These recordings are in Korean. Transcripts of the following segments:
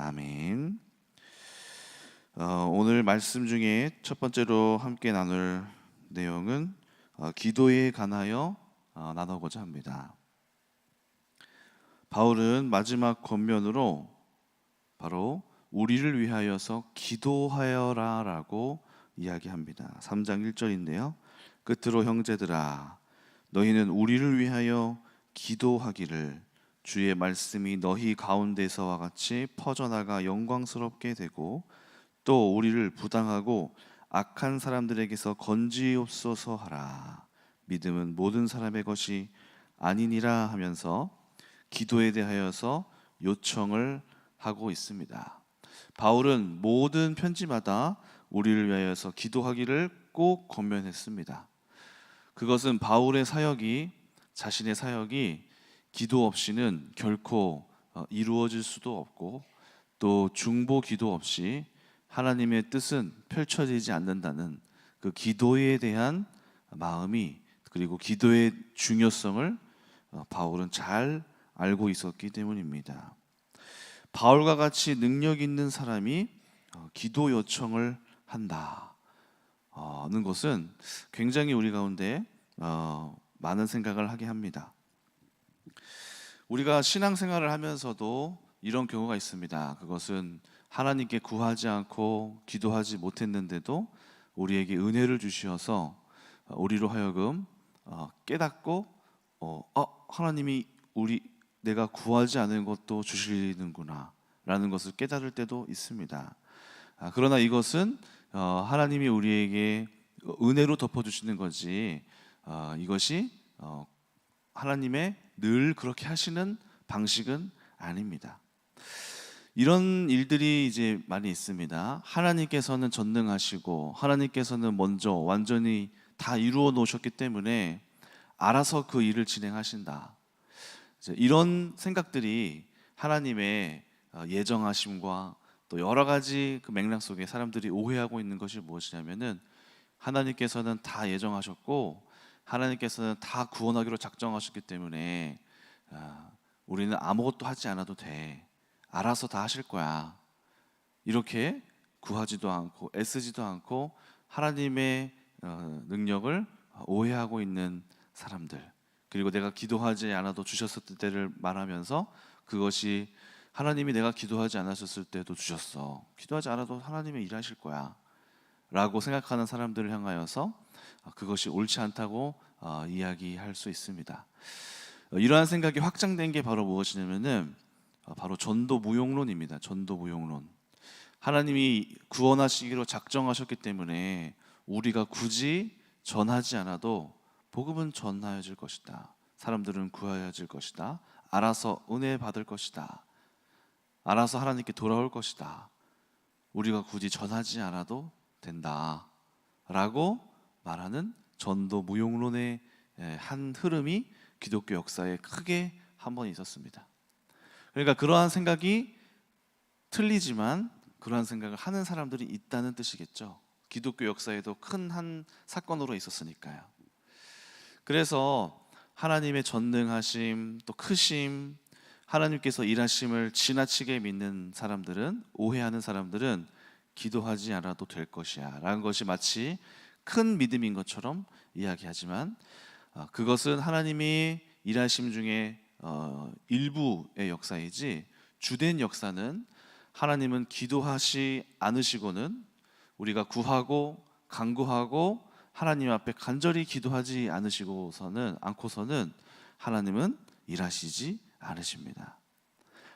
아멘. 어, 오늘 말씀 중에 첫 번째로 함께 나눌 내용은 어, 기도에 관하여 어, 나누고자 합니다. 바울은 마지막 권면으로 바로 우리를 위하여서 기도하여라라고 이야기합니다. 3장 1절인데요. 끝으로 형제들아 너희는 우리를 위하여 기도하기를 주의 말씀이 너희 가운데서와 같이 퍼져나가 영광스럽게 되고 또 우리를 부당하고 악한 사람들에게서 건지옵소서 하라. 믿음은 모든 사람의 것이 아니니라 하면서 기도에 대하여서 요청을 하고 있습니다. 바울은 모든 편지마다 우리를 위하여서 기도하기를 꼭 권면했습니다. 그것은 바울의 사역이 자신의 사역이 기도 없이는 결코 어, 이루어질 수도 없고 또 중보 기도 없이 하나님의 뜻은 펼쳐지지 않는다는 그 기도에 대한 마음이 그리고 기도의 중요성을 어, 바울은 잘 알고 있었기 때문입니다. 바울과 같이 능력 있는 사람이 어, 기도 요청을 한다는 것은 굉장히 우리 가운데 많은 생각을 하게 합니다. 우리가 신앙생활을 하면서도 이런 경우가 있습니다. 그것은 하나님께 구하지 않고 기도하지 못했는데도 우리에게 은혜를 주시어서 우리로 하여금 어, 깨닫고 어, 어, 하나님이 우리 내가 구하지 않은 것도 주시는구나라는 것을 깨달을 때도 있습니다. 아, 그러나 이것은 어, 하나님이 우리에게 은혜로 덮어주시는 거지 이것이 하나님의 늘 그렇게 하시는 방식은 아닙니다. 이런 일들이 이제 많이 있습니다. 하나님께서는 전능하시고 하나님께서는 먼저 완전히 다 이루어 놓으셨기 때문에 알아서 그 일을 진행하신다. 이런 생각들이 하나님의 어, 예정하심과 또 여러 가지 그 맥락 속에 사람들이 오해하고 있는 것이 무엇이냐면은 하나님께서는 다 예정하셨고 하나님께서는 다 구원하기로 작정하셨기 때문에 아, 우리는 아무것도 하지 않아도 돼. 알아서 다 하실 거야. 이렇게 구하지도 않고 애쓰지도 않고 하나님의 어, 능력을 오해하고 있는 사람들. 그리고 내가 기도하지 않아도 주셨을 때를 말하면서 그것이 하나님이 내가 기도하지 않았을 때도 주셨어. 기도하지 않아도 하나님이 일하실 거야. 라고 생각하는 사람들을 향하여서 어, 그것이 옳지 않다고 어, 이야기할 수 있습니다. 어, 이러한 생각이 확장된 게 바로 무엇이냐면은 바로 전도 무용론입니다. 전도 무용론. 하나님이 구원하시기로 작정하셨기 때문에 우리가 굳이 전하지 않아도 복음은 전하여질 것이다. 사람들은 구하여질 것이다. 알아서 은혜 받을 것이다. 알아서 하나님께 돌아올 것이다. 우리가 굳이 전하지 않아도 된다. 라고 말하는 전도 무용론의 한 흐름이 기독교 역사에 크게 한 번 있었습니다. 그러니까 그러한 생각이 틀리지만 그러한 생각을 하는 사람들이 있다는 뜻이겠죠. 기독교 역사에도 큰 한 사건으로 있었으니까요. 그래서 하나님의 전능하심 또 크심 하나님께서 일하심을 지나치게 믿는 사람들은 오해하는 사람들은 기도하지 않아도 될 것이야 라는 것이 마치 큰 믿음인 것처럼 이야기하지만 어, 그것은 하나님이 일하심 중에 어, 일부의 역사이지 주된 역사는 하나님은 기도하시 않으시고는 우리가 구하고 간구하고 하나님 앞에 간절히 기도하지 않으시고서는 않고서는 하나님은 일하시지 않으십니다.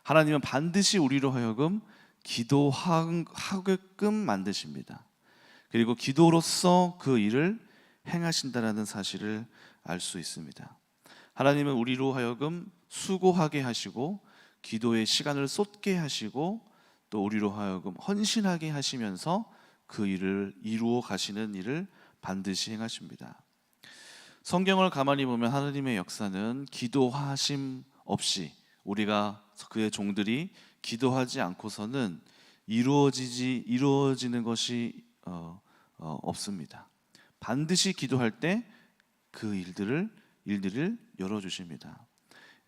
하나님은 반드시 우리로 하여금 기도하게끔 만드십니다. 그리고 기도로서 그 일을 행하신다라는 사실을 알 수 있습니다. 하나님은 우리로 하여금 수고하게 하시고 기도의 시간을 쏟게 하시고 또 우리로 하여금 헌신하게 하시면서 그 일을 이루어 가시는 일을 반드시 행하십니다. 성경을 가만히 보면 하나님의 역사는 기도하심 없이 우리가 그의 종들이 기도하지 않고서는 이루어지지 이루어지는 것이 어, 어, 없습니다. 반드시 기도할 때 그 일들을 일들을 열어 주십니다.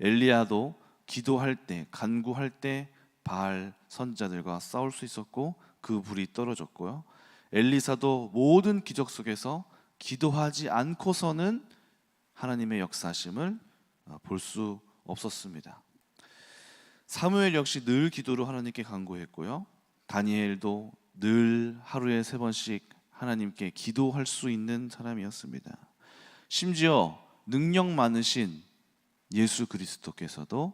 엘리야도 기도할 때 간구할 때 바알 선자들과 싸울 수 있었고 그 불이 떨어졌고요. 엘리사도 모든 기적 속에서 기도하지 않고서는 하나님의 역사심을 어, 볼수 없었습니다. 사무엘 역시 늘 기도로 하나님께 간구했고요. 다니엘도 늘 하루에 세 번씩 하나님께 기도할 수 있는 사람이었습니다. 심지어 능력 많으신 예수 그리스도께서도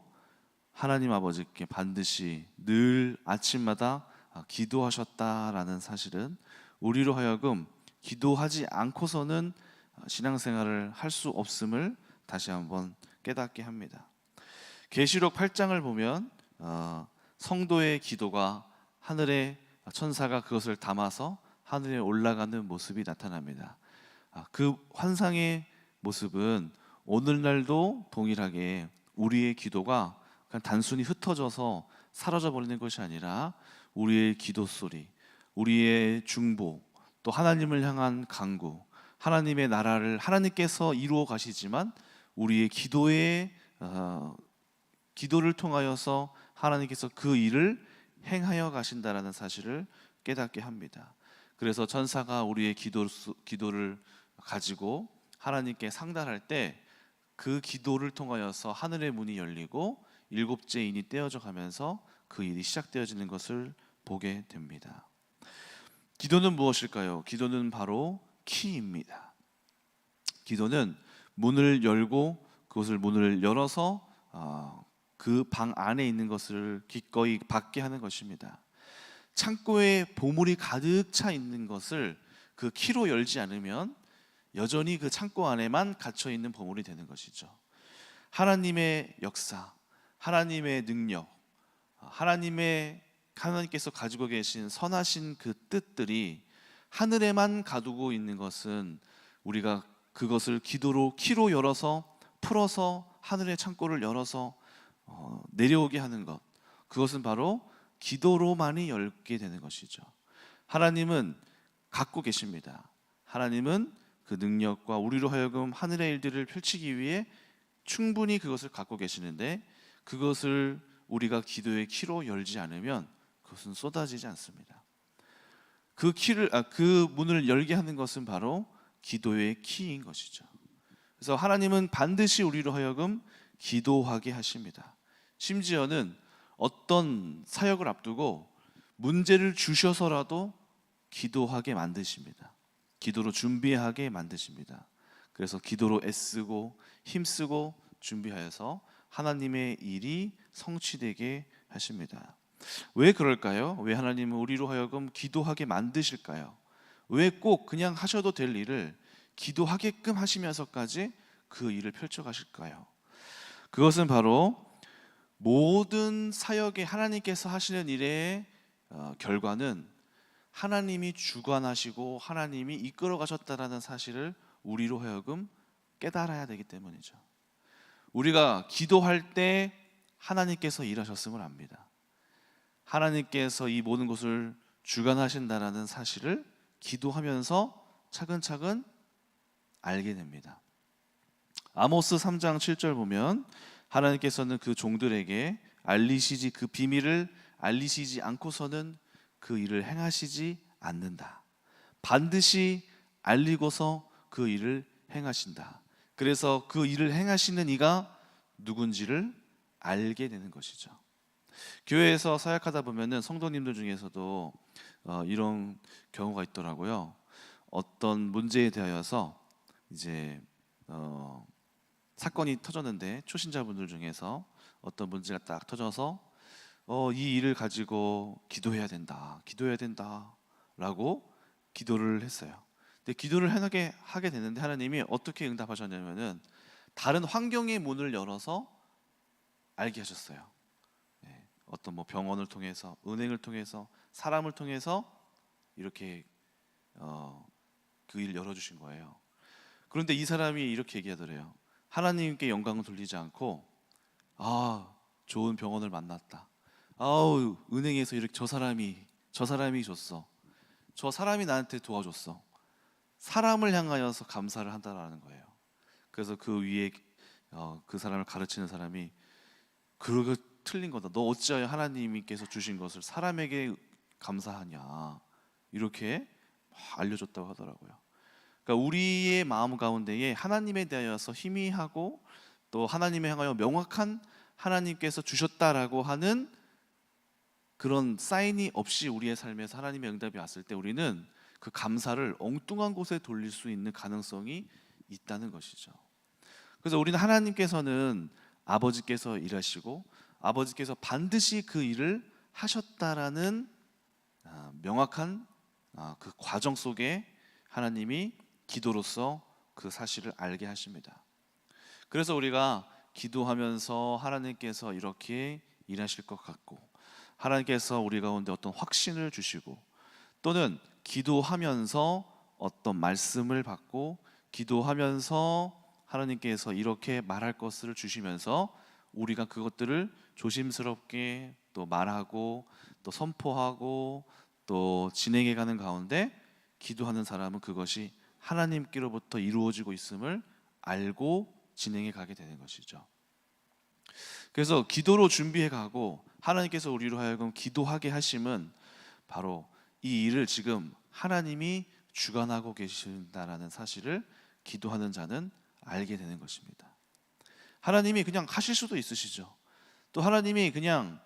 하나님 아버지께 반드시 늘 아침마다 기도하셨다라는 사실은 우리로 하여금 기도하지 않고서는 신앙생활을 할 수 없음을 다시 한번 깨닫게 합니다. 계시록 8장을 보면 어, 성도의 기도가 하늘의 천사가 그것을 담아서 하늘에 올라가는 모습이 나타납니다. 아, 그 환상의 모습은 오늘날도 동일하게 우리의 기도가 그냥 단순히 흩어져서 사라져 버리는 것이 아니라 우리의 기도 소리, 우리의 중보, 또 하나님을 향한 강구, 하나님의 나라를 하나님께서 이루어 가시지만 우리의 기도의 어, 기도를 통하여서 하나님께서 그 일을 행하여 가신다라는 사실을 깨닫게 합니다. 그래서 천사가 우리의 기도, 기도를 가지고 하나님께 상달할 때 그 기도를 통하여서 하늘의 문이 열리고 일곱째 인이 떼어져 가면서 그 일이 시작되어지는 것을 보게 됩니다. 기도는 무엇일까요? 기도는 바로 키입니다. 기도는 문을 열고 그것을 문을 열어서 그 방 안에 있는 것을 기꺼이 받게 하는 것입니다. 창고에 보물이 가득 차 있는 것을 그 키로 열지 않으면 여전히 그 창고 안에만 갇혀 있는 보물이 되는 것이죠. 하나님의 역사, 하나님의 능력, 하나님의 하나님께서 가지고 계신 선하신 그 뜻들이 하늘에만 가두고 있는 것은 우리가 그것을 기도로 키로 열어서 풀어서 하늘의 창고를 열어서 어, 내려오게 하는 것 그것은 바로 기도로만이 열게 되는 것이죠. 하나님은 갖고 계십니다. 하나님은 그 능력과 우리로 하여금 하늘의 일들을 펼치기 위해 충분히 그것을 갖고 계시는데 그것을 우리가 기도의 키로 열지 않으면 그것은 쏟아지지 않습니다. 그 키를 아, 그 문을 열게 하는 것은 바로 기도의 키인 것이죠. 그래서 하나님은 반드시 우리로 하여금 기도하게 하십니다. 심지어는 어떤 사역을 앞두고 문제를 주셔서라도 기도하게 만드십니다. 기도로 준비하게 만드십니다. 그래서 기도로 애쓰고 힘쓰고 준비하여서 하나님의 일이 성취되게 하십니다. 왜 그럴까요? 왜 하나님은 우리로 하여금 기도하게 만드실까요? 왜 꼭 그냥 하셔도 될 일을 기도하게끔 하시면서까지 그 일을 펼쳐 가실까요? 그것은 바로 모든 사역에 하나님께서 하시는 일의 어, 결과는 하나님이 주관하시고 하나님이 이끌어 가셨다라는 사실을 우리로 하여금 깨달아야 되기 때문이죠. 우리가 기도할 때 하나님께서 일하셨음을 압니다. 하나님께서 이 모든 것을 주관하신다라는 사실을 기도하면서 차근차근 알게 됩니다. 아모스 3장 7절 보면 하나님께서는 그 종들에게 알리시지 그 비밀을 알리시지 않고서는 그 일을 행하시지 않는다. 반드시 알리고서 그 일을 행하신다. 그래서 그 일을 행하시는 이가 누군지를 알게 되는 것이죠. 교회에서 사역하다 보면은 성도님들 중에서도 어, 이런 경우가 있더라고요. 어떤 문제에 대하여서 이제 어, 사건이 터졌는데 초신자분들 중에서 어떤 문제가 딱 터져서 어, 이 일을 가지고 기도해야 된다, 기도해야 된다라고 기도를 했어요. 근데 기도를 하게 하게 됐는데 하나님이 어떻게 응답하셨냐면은 다른 환경의 문을 열어서 알게 하셨어요. 네, 어떤 뭐 병원을 통해서, 은행을 통해서, 사람을 통해서 이렇게 어, 그 일 열어주신 거예요. 그런데 이 사람이 이렇게 얘기하더래요. 하나님께 영광을 돌리지 않고 아 좋은 병원을 만났다. 아우 은행에서 이렇게 저 사람이 저 사람이 줬어. 저 사람이 나한테 도와줬어. 사람을 향하여서 감사를 한다라는 거예요. 그래서 그 위에 어, 그 사람을 가르치는 사람이 그러고 틀린 거다. 너 어찌하여 하나님께서 주신 것을 사람에게 감사하냐 이렇게 막 알려줬다고 하더라고요. 그러니까 우리의 마음 가운데에 하나님에 대하여서 희미하고 또 하나님에 향하여 명확한 하나님께서 주셨다라고 하는 그런 사인이 없이 우리의 삶에서 하나님의 응답이 왔을 때 우리는 그 감사를 엉뚱한 곳에 돌릴 수 있는 가능성이 있다는 것이죠. 그래서 우리는 하나님께서는 아버지께서 일하시고 아버지께서 반드시 그 일을 하셨다라는 아, 명확한 아, 그 과정 속에 하나님이 기도로서 그 사실을 알게 하십니다. 그래서 우리가 기도하면서 하나님께서 이렇게 일하실 것 같고 하나님께서 우리 가운데 어떤 확신을 주시고 또는 기도하면서 어떤 말씀을 받고 기도하면서 하나님께서 이렇게 말할 것을 주시면서 우리가 그것들을 조심스럽게 또 말하고 또 선포하고 또 진행해 가는 가운데 기도하는 사람은 그것이 하나님께로부터 이루어지고 있음을 알고 진행해 가게 되는 것이죠. 그래서 기도로 준비해 가고 하나님께서 우리로 하여금 기도하게 하심은 바로 이 일을 지금 하나님이 주관하고 계신다라는 사실을 기도하는 자는 알게 되는 것입니다. 하나님이 그냥 하실 수도 있으시죠. 또 하나님이 그냥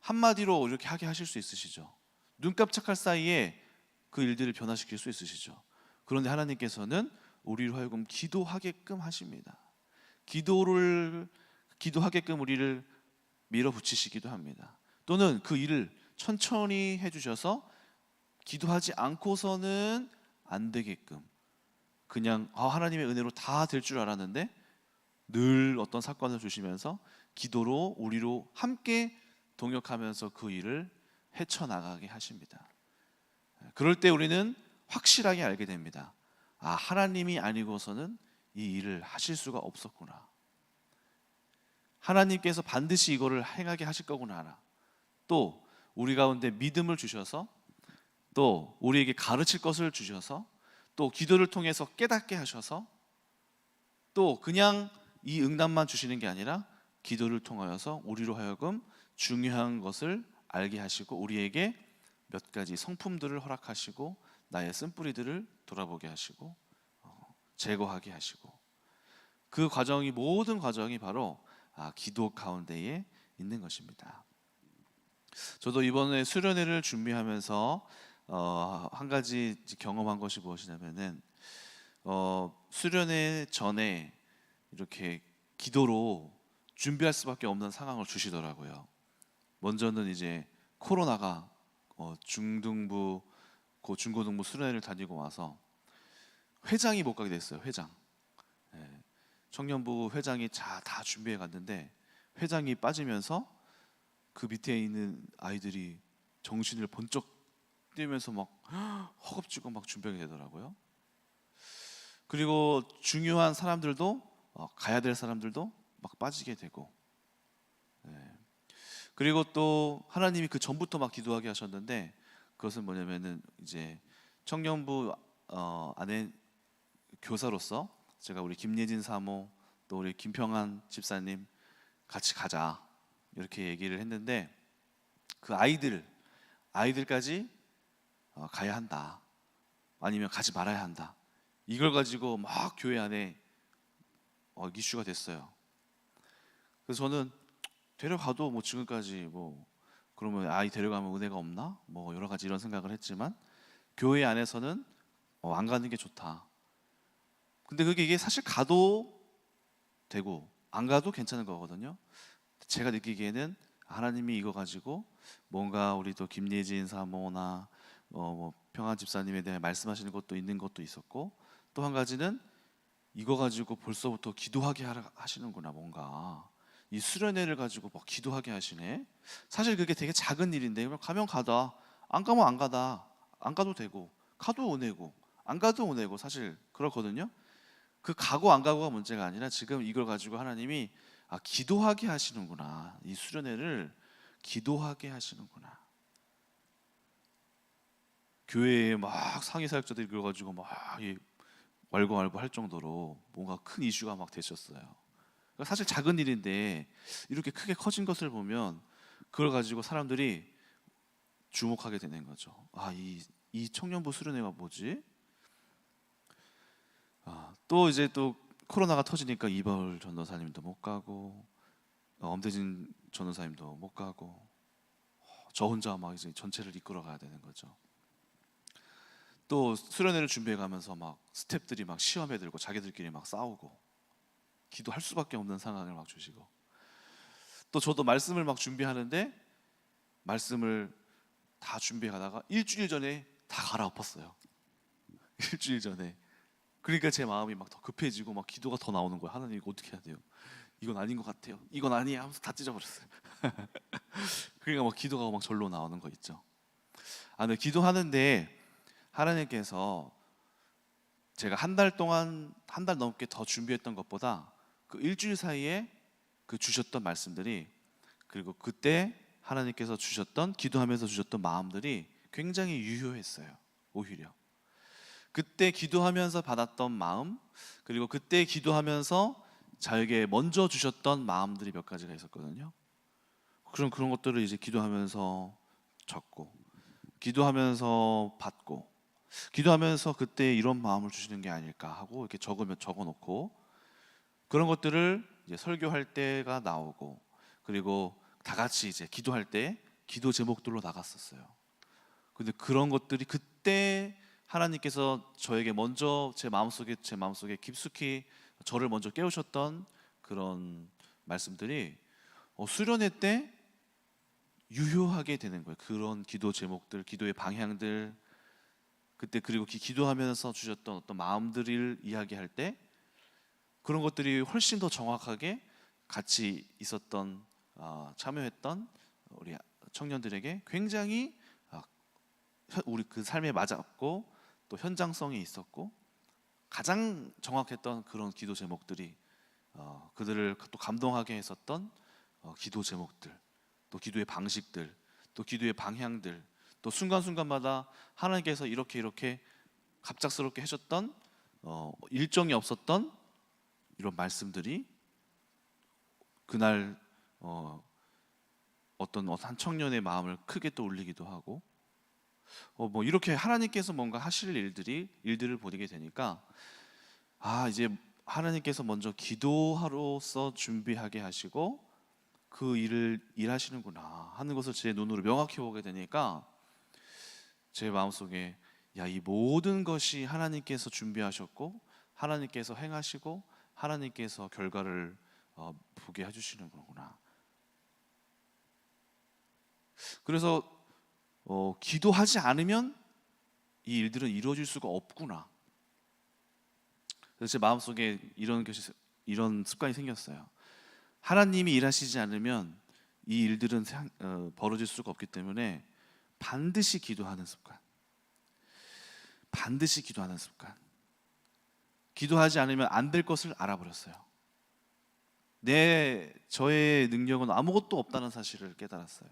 한마디로 이렇게 하게 하실 수 있으시죠. 눈 깜짝할 사이에 그 일들을 변화시킬 수 있으시죠. 그런데 하나님께서는 우리로 하여금 기도하게끔 하십니다. 기도를 기도하게끔 우리를 밀어붙이시기도 합니다. 또는 그 일을 천천히 해주셔서 기도하지 않고서는 안 되게끔 그냥 아, 하나님의 은혜로 다 될 줄 알았는데 늘 어떤 사건을 주시면서 기도로 우리로 함께 동역하면서 그 일을 헤쳐나가게 하십니다. 그럴 때 우리는 확실하게 알게 됩니다. 아, 하나님이 아니고서는 이 일을 하실 수가 없었구나. 하나님께서 반드시 이거를 행하게 하실 거구나. 또 우리 가운데 믿음을 주셔서 또 우리에게 가르칠 것을 주셔서 또 기도를 통해서 깨닫게 하셔서 또 그냥 이 응답만 주시는 게 아니라 기도를 통하여서 우리로 하여금 중요한 것을 알게 하시고 우리에게 몇 가지 성품들을 허락하시고 나의 쓴뿌리들을 돌아보게 하시고 어, 제거하게 하시고 그 과정이 모든 과정이 바로 아, 기도 가운데에 있는 것입니다. 저도 이번에 수련회를 준비하면서 어, 한 가지 경험한 것이 무엇이냐면은 어, 수련회 전에 이렇게 기도로 준비할 수밖에 없는 상황을 주시더라고요. 먼저는 이제 코로나가 어, 중등부, 고 중고등부 수련회를 다니고 와서 회장이 못 가게 됐어요. 회장. 예, 청년부 회장이 자 다 준비해 갔는데 회장이 빠지면서 그 밑에 있는 아이들이 정신을 번쩍 뛰면서 막 허겁지겁 막 준비하게 되더라고요. 그리고 중요한 사람들도 어, 가야 될 사람들도 막 빠지게 되고 네. 그리고 또 하나님이 그 전부터 막 기도하게 하셨는데 그것은 뭐냐면은 이제 청년부 어, 안에 교사로서 제가 우리 김예진 사모 또 우리 김평한 집사님 같이 가자. 이렇게 얘기를 했는데 그 아이들 아이들까지 어, 가야 한다. 아니면 가지 말아야 한다. 이걸 가지고 막 교회 안에 어, 이슈가 됐어요. 그래서 저는 데려가도 뭐 지금까지 뭐 그러면 아이 데려가면 은혜가 없나? 뭐 여러 가지 이런 생각을 했지만 교회 안에서는 어, 안 가는 게 좋다. 근데 그게 이게 사실 가도 되고 안 가도 괜찮은 거거든요. 제가 느끼기에는 하나님이 이거 가지고 뭔가 우리 또 김예진 사모나 어, 뭐 평안 집사님에 대해 말씀하시는 것도 있는 것도 있었고 또 한 가지는 이거 가지고 벌써부터 기도하게 하시는구나 뭔가 이 수련회를 가지고 막 기도하게 하시네. 사실 그게 되게 작은 일인데 가면 가다 안 가면 안 가다 안 가도 되고 가도 은혜고 안 가도 은혜고 사실 그렇거든요. 그 가고 안 가고가 문제가 아니라 지금 이걸 가지고 하나님이 아 기도하게 하시는구나 이 수련회를 기도하게 하시는구나. 교회에 막 상위 사역자들이 그래 가지고 막 왈가왈부 할 정도로 뭔가 큰 이슈가 막 되셨어요. 그러니까 사실 작은 일인데 이렇게 크게 커진 것을 보면 그걸 가지고 사람들이 주목하게 되는 거죠. 아, 이, 이 청년부 수련회가 뭐지? 아, 또 이제 또 코로나가 터지니까 이벌 전도사님도 못 가고 어, 엄대진 전도사님도 못 가고 어, 저 혼자 막 이제 전체를 이끌어 가야 되는 거죠. 또 수련회를 준비해 가면서 막 스탭들이 막 시험에 들고 자기들끼리 막 싸우고 기도할 수밖에 없는 상황을 막 주시고 또 저도 말씀을 막 준비하는데 말씀을 다 준비해 가다가 일주일 전에 다 갈아엎었어요. 일주일 전에. 그러니까 제 마음이 막 더 급해지고 막 기도가 더 나오는 거예요. 하나님 이거 어떻게 해야 돼요? 이건 아닌 것 같아요. 이건 아니야 하면서 다 찢어버렸어요. 그러니까 막 기도가 막 절로 나오는 거 있죠. 아, 근데 기도하는데 하나님께서 제가 한 달 동안 한 달 넘게 더 준비했던 것보다 그 일주일 사이에 그 주셨던 말씀들이 그리고 그때 하나님께서 주셨던 기도하면서 주셨던 마음들이 굉장히 유효했어요. 오히려 그때 기도하면서 받았던 마음 그리고 그때 기도하면서 저에게 먼저 주셨던 마음들이 몇 가지가 있었거든요. 그런 그런 것들을 이제 기도하면서 적고 기도하면서 받고 기도하면서 그때 이런 마음을 주시는 게 아닐까 하고 이렇게 적으면 적어 놓고 그런 것들을 이제 설교할 때가 나오고 그리고 다 같이 이제 기도할 때 기도 제목들로 나갔었어요. 근데 그런 것들이 그때 하나님께서 저에게 먼저 제 마음속에 제 마음속에 깊숙이 저를 먼저 깨우셨던 그런 말씀들이 어, 수련회 때 유효하게 되는 거예요. 그런 기도 제목들, 기도의 방향들 그때 그리고 기- 기도하면서 주셨던 어떤 마음들을 이야기할 때 그런 것들이 훨씬 더 정확하게 같이 있었던 아, 참여했던 우리 청년들에게 굉장히 아, 현- 우리 그 삶에 맞았고 또 현장성이 있었고 가장 정확했던 그런 기도 제목들이 어, 그들을 또 감동하게 했었던 어, 기도 제목들 또 기도의 방식들 또 기도의 방향들 또 순간순간마다 하나님께서 이렇게 이렇게 갑작스럽게 어, 일정이 없었던 이런 말씀들이 그날 어, 어떤 한 청년의 마음을 크게 또 울리기도 하고 어, 뭐 이렇게 하나님께서 뭔가 하실 일들이 일들을 보게 되니까 아 이제 하나님께서 먼저 기도하로서 준비하게 하시고 그 일을 일하시는구나 하는 것을 제 눈으로 명확히 보게 되니까 제 마음속에 야 이 모든 것이 하나님께서 준비하셨고 하나님께서 행하시고 하나님께서 결과를 어, 보게 해주시는 거구나. 그래서 어, 기도하지 않으면 이 일들은 이루어질 수가 없구나. 그래서 제 마음속에 이런 것이 이런 습관이 생겼어요. 하나님이 일하시지 않으면 이 일들은 생- 어, 벌어질 수가 없기 때문에 반드시 기도하는 습관. 반드시 기도하는 습관. 기도하지 않으면 안 될 것을 알아버렸어요. 내 저의 능력은 아무것도 없다는 사실을 깨달았어요.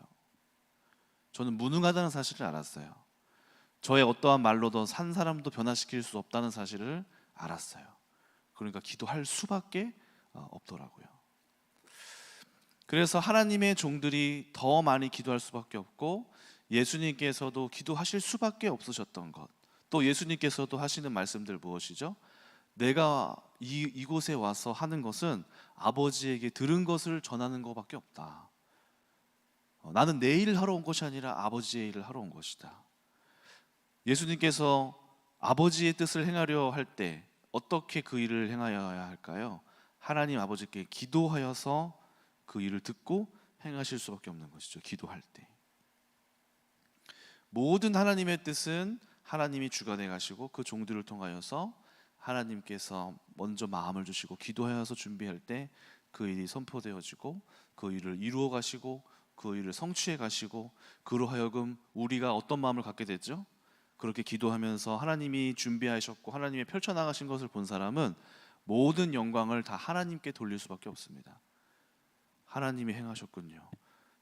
저는 무능하다는 사실을 알았어요. 저의 어떠한 말로도 산 사람도 변화시킬 수 없다는 사실을 알았어요. 그러니까 기도할 수밖에 어, 없더라고요. 그래서 하나님의 종들이 더 많이 기도할 수밖에 없고 예수님께서도 기도하실 수밖에 없으셨던 것. 또 예수님께서도 하시는 말씀들 무엇이죠? 내가 이, 이곳에 와서 하는 것은 아버지에게 들은 것을 전하는 것밖에 없다. 어, 나는 내 일을 하러 온 것이 아니라 아버지의 일을 하러 온 것이다. 예수님께서 아버지의 뜻을 행하려 할 때 어떻게 그 일을 행하여야 할까요? 하나님 아버지께 기도하여서 그 일을 듣고 행하실 수밖에 없는 것이죠. 기도할 때. 모든 하나님의 뜻은 하나님이 주관해 가시고 그 종들을 통하여서 하나님께서 먼저 마음을 주시고 기도하여서 준비할 때 그 일이 선포되어지고 그 일을 이루어 가시고 그 일을 성취해 가시고 그로 하여금 우리가 어떤 마음을 갖게 됐죠? 그렇게 기도하면서 하나님이 준비하셨고 하나님이 펼쳐 나가신 것을 본 사람은 모든 영광을 다 하나님께 돌릴 수밖에 없습니다. 하나님이 행하셨군요.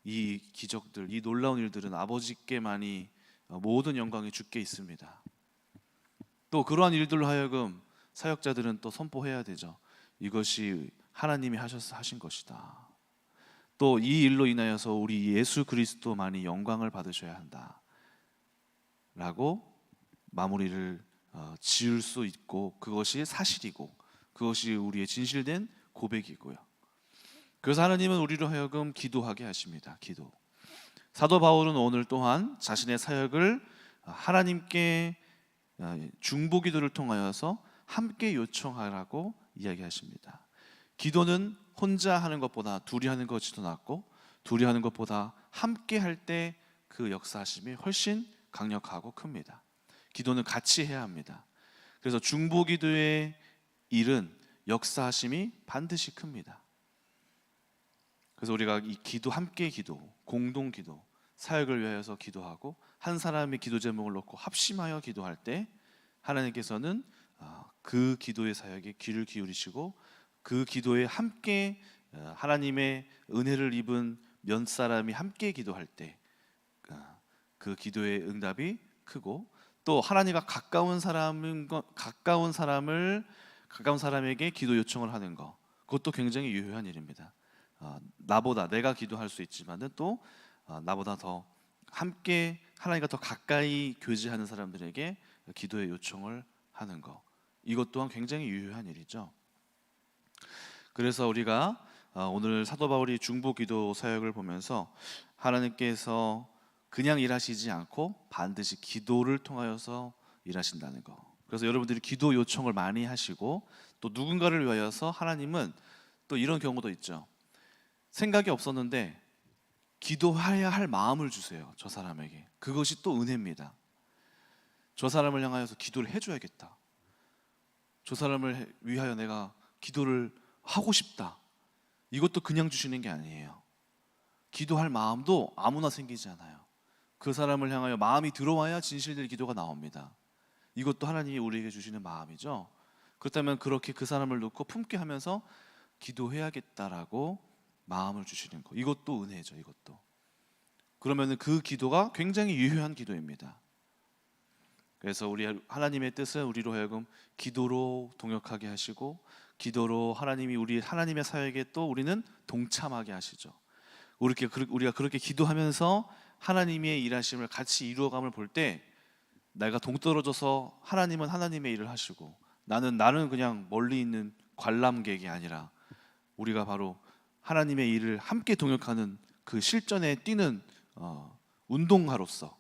이 기적들, 이 놀라운 일들은 아버지께만이 모든 영광이 주께 있습니다. 또 그러한 일들로 하여금 사역자들은 또 선포해야 되죠. 이것이 하나님이 하셔서 하신 것이다. 또 이 일로 인하여서 우리 예수 그리스도만이 영광을 받으셔야 한다. 라고 마무리를 어, 지을 수 있고 그것이 사실이고 그것이 우리의 진실된 고백이고요. 그래서 하나님은 우리로 하여금 기도하게 하십니다. 기도. 사도 바울은 오늘 또한 자신의 사역을 하나님께 어, 중보 기도를 통하여서 함께 요청하라고 이야기하십니다. 기도는 혼자 하는 것보다 둘이 하는 것이 더 낫고 둘이 하는 것보다 함께 할 때 그 역사하심이 훨씬 강력하고 큽니다. 기도는 같이 해야 합니다. 그래서 중보 기도의 일은 역사하심이 반드시 큽니다. 그래서 우리가 이 기도 함께 기도, 공동 기도, 사역을 위하여서 기도하고 한 사람의 기도 제목을 놓고 합심하여 기도할 때 하나님께서는 아, 그 기도의 사역에 귀를 기울이시고 그 기도에 함께 어, 하나님의 은혜를 입은 몇 사람이 함께 기도할 때 그 기도의 응답이 크고 또 하나님과 가까운 사람은 거- 가까운 사람을 가까운 사람에게 기도 요청을 하는 거 그것도 굉장히 유효한 일입니다. 어, 나보다 내가 기도할 수 있지만은 또 어, 나보다 더 함께 하나님과 더 가까이 교제하는 사람들에게 기도의 요청을 하는 거 이것 또한 굉장히 유효한 일이죠. 그래서 우리가 어, 오늘 사도 바울이 중보 기도 사역을 보면서 하나님께서 그냥 일하시지 않고 반드시 기도를 통하여서 일하신다는 거. 그래서 여러분들이 기도 요청을 많이 하시고 또 누군가를 위하여서 하나님은 또 이런 경우도 있죠. 생각이 없었는데 기도해야 할 마음을 주세요. 저 사람에게. 그것이 또 은혜입니다. 저 사람을 향하여서 기도를 해줘야겠다. 저 사람을 해- 위하여 내가 기도를 하고 싶다. 이것도 그냥 주시는 게 아니에요. 기도할 마음도 아무나 생기지 않아요. 그 사람을 향하여 마음이 들어와야 진실된 기도가 나옵니다. 이것도 하나님이 우리에게 주시는 마음이죠. 그렇다면 그렇게 그 사람을 놓고 품게 하면서 기도해야겠다라고 마음을 주시는 거. 이것도 은혜죠. 이것도. 그러면은 그 기도가 굉장히 유효한 기도입니다. 그래서 우리 하나님의 뜻은 우리로 하여금 기도로 동역하게 하시고 기도로 하나님이 우리 하나님의 사역에 또 우리는 동참하게 하시죠. 우리가 우리가 그렇게 기도하면서 하나님의 일하심을 같이 이루어감을 볼 때 내가 동떨어져서 하나님은 하나님의 일을 하시고 나는 나는 그냥 멀리 있는 관람객이 아니라 우리가 바로 하나님의 일을 함께 동역하는 그 실전에 뛰는 어, 운동가로서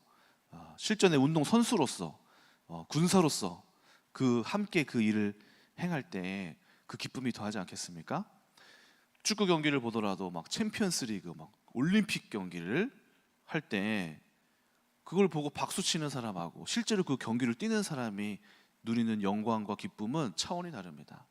어, 실전의 운동 선수로서 어, 군사로서 그 함께 그 일을 행할 때 그 기쁨이 더하지 않겠습니까? 축구 경기를 보더라도 막 챔피언스리그 막 올림픽 경기를 할 때 그걸 보고 박수 치는 사람하고 실제로 그 경기를 뛰는 사람이 누리는 영광과 기쁨은 차원이 다릅니다.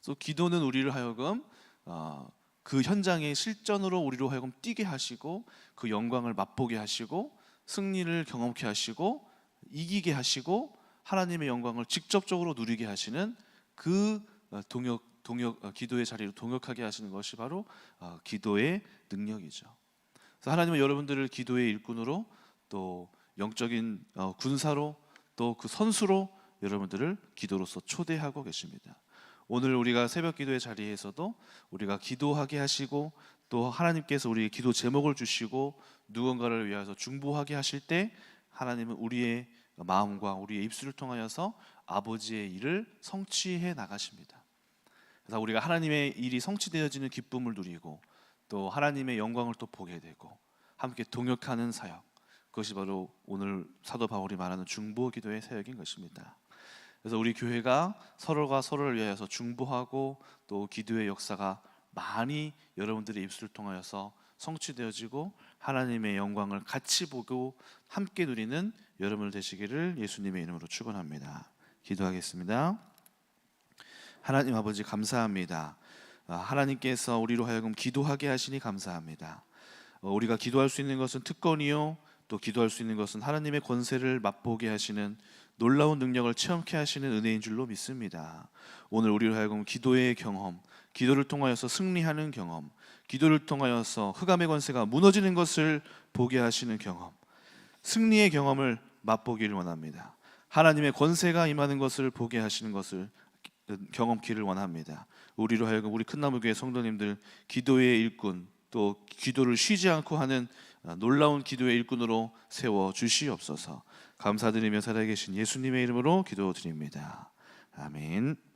그래서 기도는 우리를 하여금 어, 그 현장의 실전으로 우리로 하여금 뛰게 하시고 그 영광을 맛보게 하시고 승리를 경험케 하시고 이기게 하시고 하나님의 영광을 직접적으로 누리게 하시는 그 어, 동역 동역 어, 기도의 자리로 동역하게 하시는 것이 바로 어, 기도의 능력이죠. 그래서 하나님은 여러분들을 기도의 일꾼으로 또 영적인 어, 군사로 또 그 선수로 여러분들을 기도로서 초대하고 계십니다. 오늘 우리가 새벽 기도의 자리에서도 우리가 기도하게 하시고 또 하나님께서 우리의 기도 제목을 주시고 누군가를 위하여서 중보하게 하실 때 하나님은 우리의 마음과 우리의 입술을 통하여서 아버지의 일을 성취해 나가십니다. 그래서 우리가 하나님의 일이 성취되어지는 기쁨을 누리고 또 하나님의 영광을 또 보게 되고 함께 동역하는 사역 그것이 바로 오늘 사도 바울이 말하는 중보 기도의 사역인 것입니다. 그래서 우리 교회가 서로가 서로를 위하여서 중보하고 또 기도의 역사가 많이 여러분들의 입술을 통하여서 성취되어지고 하나님의 영광을 같이 보고 함께 누리는 여러분 되시기를 예수님의 이름으로 축원합니다. 기도하겠습니다. 하나님 아버지 감사합니다. 아, 하나님께서 우리로 하여금 기도하게 하시니 감사합니다. 어, 우리가 기도할 수 있는 것은 특권이요 또 기도할 수 있는 것은 하나님의 권세를 맛보게 하시는 놀라운 능력을 체험케 하시는 은혜인 줄로 믿습니다. 오늘 우리로 하여금 기도의 경험, 기도를 통하여서 승리하는 경험, 기도를 통하여서 흑암의 권세가 무너지는 것을 보게 하시는 경험, 승리의 경험을 맛보기를 원합니다. 하나님의 권세가 임하는 것을 보게 하시는 것을 경험키를 원합니다. 우리로 하여금 우리 큰나무교회 성도님들 기도의 일꾼 또 기도를 쉬지 않고 하는 아, 놀라운 기도의 일꾼으로 세워 주시옵소서. 감사드리며 살아계신 예수님의 이름으로 기도드립니다. 아멘.